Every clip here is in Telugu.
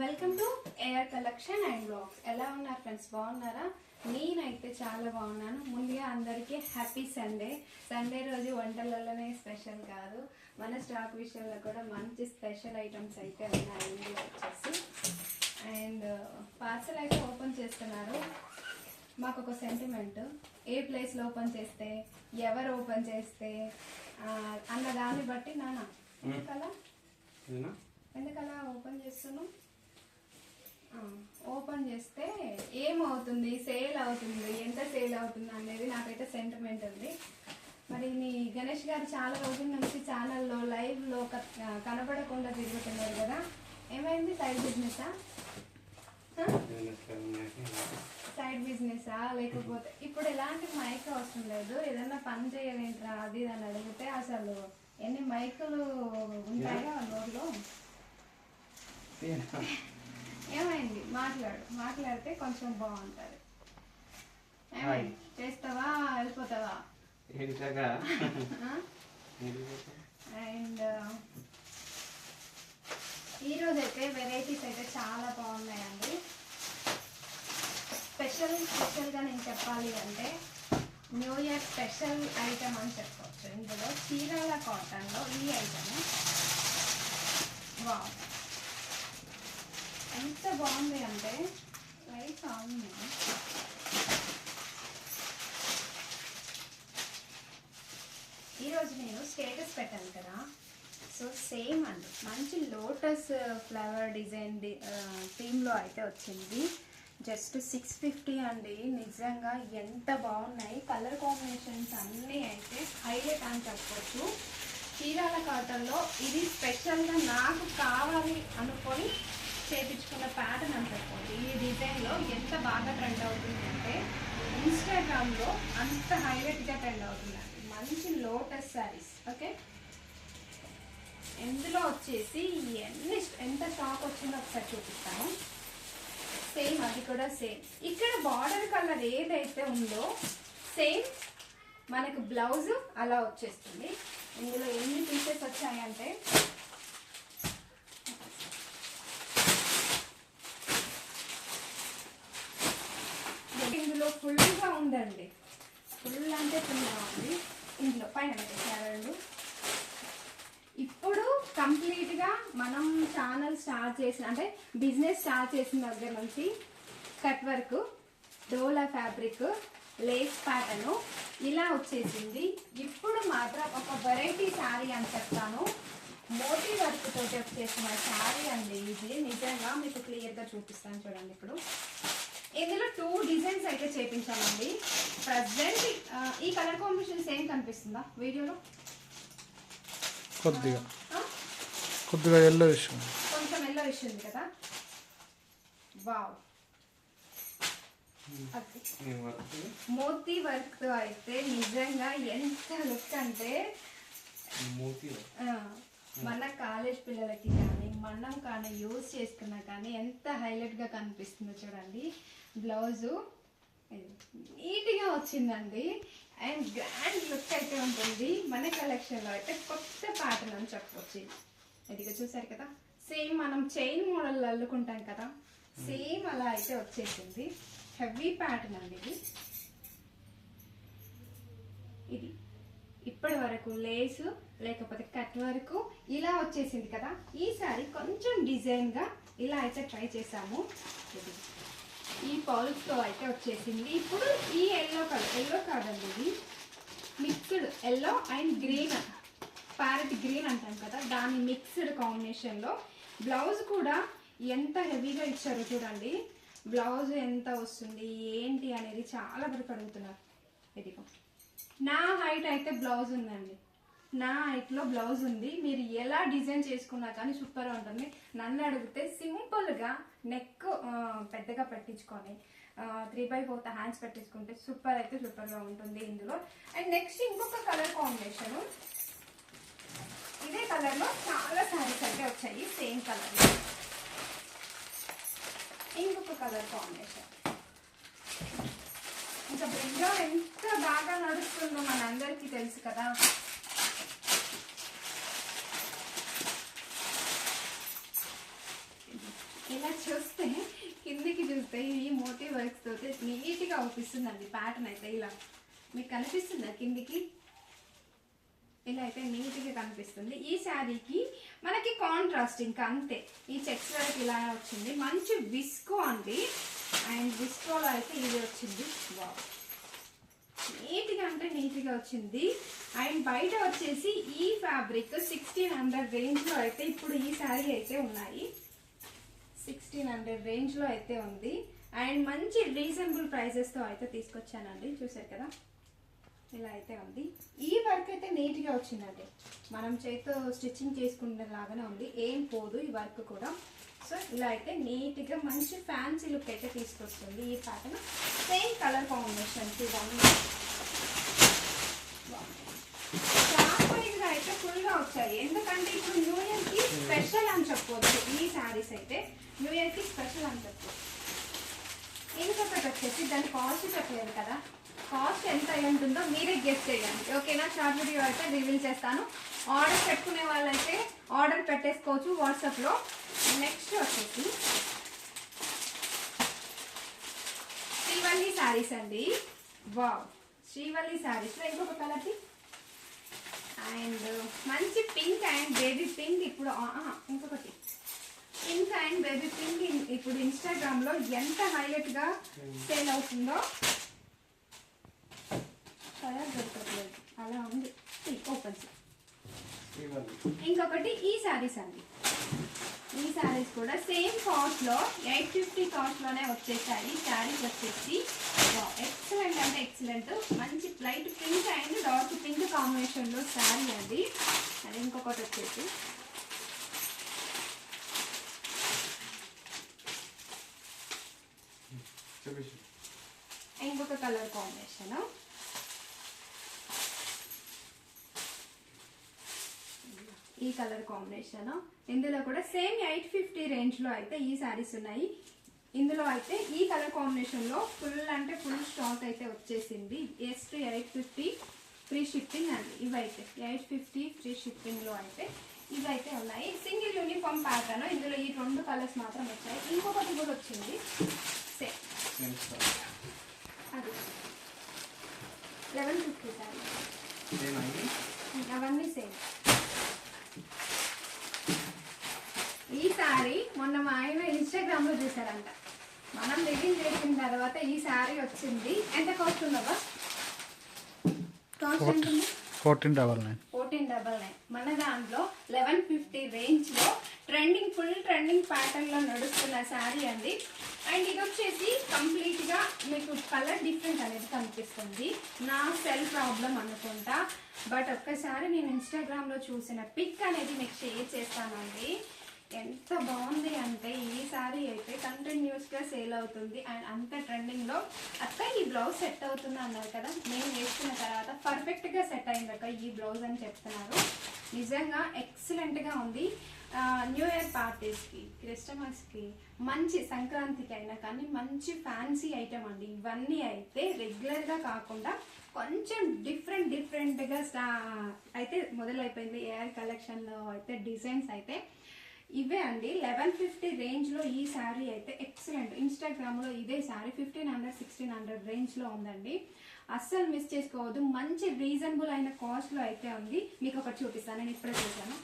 Welcome to air collection and blogs ఎలా ఉన్నారు ఫ్రెండ్స్ బాగున్నారా? నేనైతే చాలా బాగున్నాను. ముందుగా అందరికీ హ్యాపీ సండే సండే రోజు వంటలలోనే స్పెషల్ కాదు. మన స్టాక్ విషయంలో కూడా మంచి స్పెషల్ ఐటమ్స్ అయితే ఉన్నాయి ఇందులో వచ్చేసి. అండ్ పార్సల్ అయితే ఓపెన్ చేస్తున్నారు. మాకు ఒక సెంటిమెంట్ ఏ ప్లేస్లో ఓపెన్ చేస్తే ఎవరు ఓపెన్ చేస్తే అన్న దాన్ని బట్టి నాన్న. ఎందుకలా? ఎందుకలా ఓపెన్ చేస్తున్నాం ఓపెన్ చేస్తే ఏమవుతుంది? సేల్ అవుతుంది. ఎంత సేల్ అవుతుంది అనేది నాకైతే సెంటిమెంట్ ఉంది. మరి మీ గణేష్ గారు చాలా రోజుల నుంచి ఛానల్లో లైవ్లో కనబడకుండా తిరుగుతున్నారు కదా. ఏమైంది? సైడ్ బిజినెసా సైడ్ బిజినెసా లేకపోతే ఇప్పుడు ఎలాంటి మైక్ అవసరం లేదు. ఏదన్నా పని చేయలేంట్రా? అది ఇది అని అడిగితే అసలు ఎన్ని మైకులు ఉంటాయో ఆ నోట్లో ఏమైంది మాట్లాడు. మాట్లాడితే కొంచెం బాగుంటది. చేస్తావా? వెళ్ళిపోతావా? అండ్ ఈరోజు అయితే వెరైటీస్ అయితే చాలా బాగున్నాయండి. స్పెషల్ స్పెషల్గా నేను చెప్పాలి అంటే న్యూ ఇయర్ స్పెషల్ ఐటమ్ అని చెప్పవచ్చు ఇందులో చీరాల కాటన్లో ఈ ఐటమ్. వావ్. ఎంత బాగుంది అంటే రైస్ అవును ఈరోజు నేను స్టేటస్ పెట్టాను కదా. సో సేమ్ అండి. మంచి లోటస్ ఫ్లవర్ డిజైన్ థీమ్లో అయితే వచ్చింది. జస్ట్ సిక్స్ ఫిఫ్టీ అండి. నిజంగా ఎంత బాగున్నాయి. కలర్ కాంబినేషన్స్ అన్నీ అయితే హైలైట్ అని చెప్పొచ్చు. చీరాల కాటన్లో ఇది స్పెషల్గా నాకు కావాలి అనుకొని డిజైన్లో ఎంత బాగా ట్రెండ్ అవుతుంది అంటే ఇన్స్టాగ్రామ్లో అంత హైలైట్గా ట్రెండ్ అవుతుందండి మంచి లోటస్ శారీస్ ఓకే ఇందులో వచ్చేసి ఎన్ని ఎంత స్టాక్ వచ్చిందో ఒకసారి చూపిస్తాను. సేమ్ అది కూడా సేమ్ ఇక్కడ బార్డర్ కలర్ ఏదైతే ఉందో సేమ్ మనకు బ్లౌజ్ అలా వచ్చేస్తుంది. ఇందులో ఎన్ని పీసెస్ వచ్చాయంటే ఇందులో ఫుల్గా ఉందండి. ఫుల్ అంటే ఫుల్గా ఉంది. ఇందులో పైన పెట్టేసారు ఇప్పుడు కంప్లీట్గా మనం ఛానల్ స్టార్ట్ చేసిన అంటే బిజినెస్ స్టార్ట్ చేసిన దగ్గర నుంచి కట్ వర్క్ డోలా ఫ్యాబ్రిక్ లేస్ ప్యాటర్న్ ఇలా వచ్చేసింది. ఇప్పుడు మాత్రం ఒక వెరైటీ శారీ అని చెప్తాను. మోటీ వర్క్ తోటి వచ్చేసిన శారీ అండి ఇది. నిజంగా మీకు క్లియర్గా చూపిస్తాను చూడండి ఇప్పుడు. ఇందులో టూ డిజైన్స్ అయితే చేపించామండి. ప్రజెంట్ ఈ కలర్ కాంబినేషన్ సేమ్ కనిపిస్తుందా వీడియోలో? కొద్దిగా? కొద్దిగా ఎల్లో విషయం కొంచెం ఎల్లో ఉంది కదా? వావ్? మోతీ వర్క్? తో అయితే నిజంగా ఎంత లుక్ అంటే మూతి వర్క్. ఆ, మన కాలేజ్ పిల్లలకి కానీ మనం కానీ యూజ్ చేసుకున్నా కానీ ఎంత హైలైట్గా కనిపిస్తుందో చూడండి. బ్లౌజు నీట్గా వచ్చిందండి. అండ్ గ్రాండ్ లుక్ అయితే ఉంటుంది. మన కలెక్షన్లో అయితే కొత్త ప్యాటర్న్ అని చెప్పవచ్చు ఇది. ఇదిగో చూసారు కదా? సేమ్ మనం చైన్ మోడల్ అల్లుకుంటాం కదా? సేమ్ అలా అయితే వచ్చేసింది. హెవీ ప్యాటర్న్ అండి ఇది. ఇది. ఇప్పటి వరకు లేసు లేకపోతే కట్ వరకు ఇలా వచ్చేసింది కదా. ఈసారి కొంచెం డిజైన్గా ఇలా అయితే ట్రై చేసాము ఈ పౌల్స్తో అయితే వచ్చేసింది. ఇప్పుడు ఈ ఎల్లో కలర్ ఎల్లో కాదండి ఇది. Mixed yellow and green parrot green అంటాం కదా. దాని మిక్స్డ్ కాంబినేషన్లో బ్లౌజ్ కూడా ఎంత హెవీగా ఇచ్చారో చూడండి. బ్లౌజ్ ఎంత వస్తుంది ఏంటి అనేది చాలా వరకు అడుగుతున్నారు. ఇదిగో. నా హైట్ అయితే బ్లౌజ్ ఉందండి. నా హైట్లో బ్లౌజ్ ఉంది. మీరు ఎలా డిజైన్ చేసుకున్నా కానీ సూపర్గా ఉంటుంది. నన్ను అడిగితే సింపుల్గా నెక్ పెద్దగా పెట్టించుకొని త్రీ బై ఫోర్త్ హ్యాండ్స్ పెట్టించుకుంటే సూపర్ అయితే సూపర్గా ఉంటుంది ఇందులో. అండ్ నెక్స్ట్ ఇంకొక కలర్ కాంబినేషన్ ఇదే కలర్లో చాలా శారీస్ అయితే వచ్చాయి. సేమ్ కలర్లో ఇంకొక కలర్ కాంబినేషన్ ఇంకా బ్రింజాల్ ఎంత బాగా నడుస్తుందో మనందరికీ తెలుసు కదా. ఇలా చూస్తే కిందికి చూస్తే ఈ మోటీ వర్క్స్ తోటి నీట్గా అవుపిస్తుందండి ప్యాటర్న్ అయితే ఇలా. మీకు కనిపిస్తుందా కిందికి? ఇలా అయితే నీట్గా కనిపిస్తుంది. ఈ శారీకి మనకి కాంట్రాస్ట్ ఇంకా అంతే. ఈ చెక్స్ వరకు ఇలా వచ్చింది. మంచి విస్కో అండి. అండ్ విస్కోలో అయితే ఇది వచ్చింది. బాబు నీట్గా అంటే నీట్గా వచ్చింది. అండ్ బయట వచ్చేసి ఈ ఫ్యాబ్రిక్ సిక్స్టీన్ హండ్రెడ్ రేంజ్లో అయితే ఇప్పుడు ఈ శారీ అయితే ఉన్నాయి. సిక్స్టీన్ హండ్రెడ్ రేంజ్లో అయితే ఉంది. అండ్ మంచి రీజనబుల్ ప్రైజెస్తో అయితే తీసుకొచ్చానండి. చూసారు కదా? ఇలా అయితే ఉంది. ఈ వర్క్ అయితే నీట్గా వచ్చిందండి. మనం చేతితో స్టిచ్చింగ్ చేసుకునే లాగానే ఉంది. ఏం పోదు ఈ వర్క్ కూడా. సో ఇలా అయితే నీట్గా మంచి ఫ్యాన్సీ లుక్ అయితే తీసుకొస్తుంది ఈ ప్యాటర్న్. సేమ్ కలర్ కాంబినేషన్స్ ఇవన్నీ గా అయితే ఫుల్గా వచ్చాయి. ఎందుకంటే ఇప్పుడు న్యూ ఇయర్కి స్పెషల్ అని చెప్పవచ్చు ఈ శారీస్ అయితే న్యూ ఇయర్కి స్పెషల్ అని చెప్పవచ్చు ఇంకొకటి వచ్చేసి దాని కాస్ట్ చెప్పలేదు కదా. కాస్ట్ ఎంత అయి ఉంటుందో మీరే గెస్ట్ చేయండి. ఓకేనా షార్ట్ వీడియో అయితే రివీల్ చేస్తాను. ఆర్డర్ పెట్టుకునే వాళ్ళైతే ఆర్డర్ పెట్టేసుకోవచ్చు వాట్సాప్లో నెక్స్ట్ వచ్చేసి శ్రీవల్లి శారీస్ అండి. వావ్ శ్రీవల్లి శారీస్లో ఇంకొక కలర్కి అండ్ మంచి పింక్ అండ్ బేబీ పింక్ ఇప్పుడు ఇంకొకటి. పింక్ అండ్ బేబీ పింక్ ఇప్పుడు ఇన్స్టాగ్రామ్లో ఎంత హైలైట్గా సేల్ అవుతుందో కలర్ దొరకట్లేదు అలా ఉంది. ఓపెన్ ఇంకొకటి ఈ శారీస్ అండి. ఈ శారీస్ కూడా సేమ్ కాస్ట్లో ఎయిట్ ఫిఫ్టీ కాస్ట్లోనే వచ్చేసాయి. శారీస్ వచ్చేసి ఎక్సలెంట్ అంటే ఎక్సలెంట్ మంచి light pink and dark pink కాంబినేషన్లో శారీ అండి. అది ఇంకొకటి వచ్చేసి. ఇంకొక కలర్ కాంబినేషన్ ఈ కలర్ కాంబినేషన్. ఇందులో కూడా సేమ్ ఎయిట్ ఫిఫ్టీ రేంజ్లో అయితే ఈ శారీస్ ఉన్నాయి. ఇందులో అయితే ఈ కలర్ కాంబినేషన్లో ఫుల్ అంటే ఫుల్ స్టాక్ అయితే వచ్చేసింది. S two eight fifty free shipping అండి ఇవైతే ఎయిట్ ఫిఫ్టీ ఫ్రీ షిప్పింగ్లో అయితే ఇవైతే ఉన్నాయి. Single uniform pattern. ఇందులో ఈ రెండు కలర్స్ మాత్రం వచ్చాయి. ఇంకొకటి కూడా వచ్చింది. సేమ్ అది. లెవెన్ ఫిఫ్టీ అవన్నీ సేమ్ ఈ సారీ మొన్న మా ఆయన ఇన్స్టాగ్రామ్లో చూసారంట మనం రివీల్ చేసిన తర్వాత ఈ సారీ వచ్చింది. ఎంత కాస్ట్ ఉందబ్బా కాస్ట్ ఎంత ఉంది? Fourteen double nine. Fourteen double nine. మన దాంట్లో లెవెన్ ఫిఫ్టీ రేంజ్లో ట్రెండింగ్ ఫుల్ ట్రెండింగ్ ప్యాటర్న్లో నడుస్తున్న శారీ అండి. అండ్ ఇది వచ్చేసి కంప్లీట్గా మీకు కలర్ డిఫరెంట్ అనేది కనిపిస్తుంది. నా సెల్ ప్రాబ్లం అనుకుంటా. బట్ ఒక్కసారి నేను ఇన్స్టాగ్రామ్లో చూసిన పిక్ అనేది మీకు షేర్ చేస్తానండి. ఎంత బాగుంది అంటే ఈ సారీ అయితే కంటిన్యూస్గా సేల్ అవుతుంది. అండ్ అంత ట్రెండింగ్లో అక్క ఈ బ్లౌజ్ సెట్ అవుతుంది అన్నారు కదా? నేను వేసుకున్న తర్వాత పర్ఫెక్ట్గా సెట్ అయింది అక్క ఈ బ్లౌజ్ అని చెప్తున్నారు. నిజంగా ఎక్సలెంట్గా ఉంది. న్యూ ఇయర్ పార్టీస్కి క్రిస్టమస్కి మంచి సంక్రాంతికి అయినా కానీ మంచి ఫ్యాన్సీ ఐటమ్ అండి. ఇవన్నీ అయితే రెగ్యులర్గా కాకుండా కొంచెం డిఫరెంట్ డిఫరెంట్గా స్టా అయితే మొదలైపోయింది. ఏఆర్ కలెక్షన్లో అయితే డిజైన్స్ అయితే ఇవే అండి. లెవెన్ ఫిఫ్టీ రేంజ్లో ఈ శారీ అయితే ఎక్సలెంట్ ఇన్స్టాగ్రామ్లో ఇదే sari. Fifteen hundred sixteen hundred రేంజ్లో ఉందండి. అస్సలు మిస్ చేసుకోవద్దు. మంచి రీజనబుల్ అయిన కాస్ట్లో అయితే ఉంది. మీకు ఒకటి చూపిస్తాను. నేను ఇప్పుడే చూసాను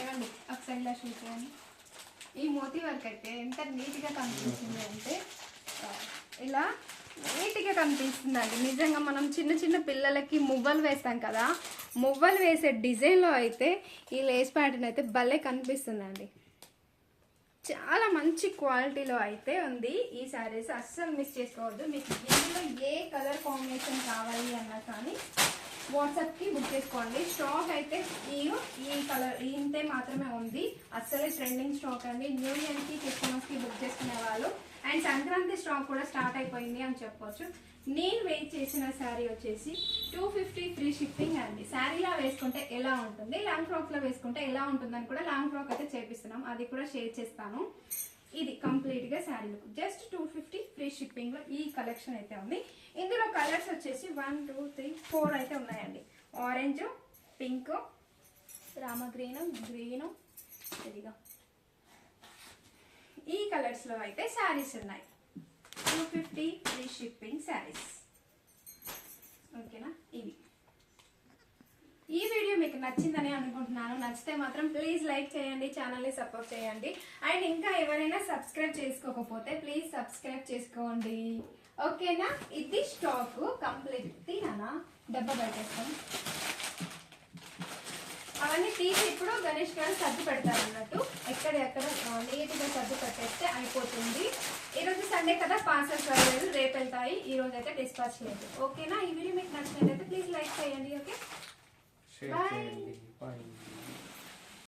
ఏమండి? ఒకసారి ఇలా చూసాను ఈ మోతీ వర్క్ అయితే ఎంత నీట్గా కనిపిస్తుంది అంటే ఇలా నీట్గా కనిపిస్తుందండి. నిజంగా మనం చిన్న చిన్న పిల్లలకి మువ్వలు వేస్తాం కదా మువ్వలు వేసే డిజైన్లో అయితే ఈ లేస్ ప్యాటర్న్ అయితే భలే కనిపిస్తుందండి. చాలా మంచి క్వాలిటీలో అయితే ఉంది ఈ శారీస్. అస్సలు మిస్ చేసుకోవద్దు. మీకు ఇందులో ఏ కలర్ కాంబినేషన్ కావాలి అన్నా కానీ వాట్సాప్కి బుక్ చేసుకోండి. స్టాక్ అయితే ఈ ఈ కలర్ ఇంతే మాత్రమే ఉంది. అస్సలే ట్రెండింగ్ స్టాక్ అండి. న్యూ ఇయర్కి క్రిస్మస్కి బుక్ చేసుకునే వాళ్ళు అండ్ సంక్రాంతి స్టాక్ కూడా స్టార్ట్ అయిపోయింది అని చెప్పొచ్చు. నేను వెయిట్ చేసిన శారీ వచ్చేసి టూ ఫిఫ్టీ ఫ్రీ షిప్పింగ్ అండి. శారీలా వేసుకుంటే ఎలా ఉంటుంది? లాంగ్ ఫ్రాక్లో వేసుకుంటే ఎలా ఉంటుందని కూడా లాంగ్ ఫ్రాక్ అయితే చేపిస్తున్నాం. అది కూడా షేర్ చేస్తాను. ఇది కంప్లీట్గా శారీలు sari look just two fifty free షిప్పింగ్లో ఈ కలెక్షన్ అయితే ఉంది. ఇందులో కలర్స్ వచ్చేసి వన్ టూ త్రీ ఫోర్ అయితే ఉన్నాయండి. Orange pink Rama green green ఇదిగా. ఈ కలర్స్లో అయితే శారీస్ ఉన్నాయి. Two fifty free shipping saris. ఓకేనా? ఇవి. ఈ వీడియో మీకు నచ్చిందని అనుకుంటున్నాను. నచ్చితే మాత్రం ప్లీజ్ లైక్ చేయండి ఛానల్ని సపోర్ట్ చేయండి. అండ్ ఇంకా ఎవరైనా సబ్స్క్రైబ్ చేసుకోకపోతే ప్లీజ్ సబ్స్క్రైబ్ చేసుకోండి. ఓకేనా? ఇది స్టాక్ కంప్లీట్ తీనా డబ్బా పెట్టేస్తాం. అవన్నీ తీసి ఇప్పుడు గణేష్ గారు సర్ది పెడతారు అన్నట్టు. ఎక్కడ ఎక్కడ నీట్గా సర్ది పెట్టేస్తే అయిపోతుంది. ఈరోజు సండే కదా పార్సల్స్ రాలేదు రేపు వెళ్తాయి. ఈ రోజు అయితే డిస్పాచ్ చేయదు ఓకేనా? ఈ వీడియో మీకు నచ్చినట్లయితే ప్లీజ్ లైక్ చేయండి ఓకే. చేయండి. బాయ్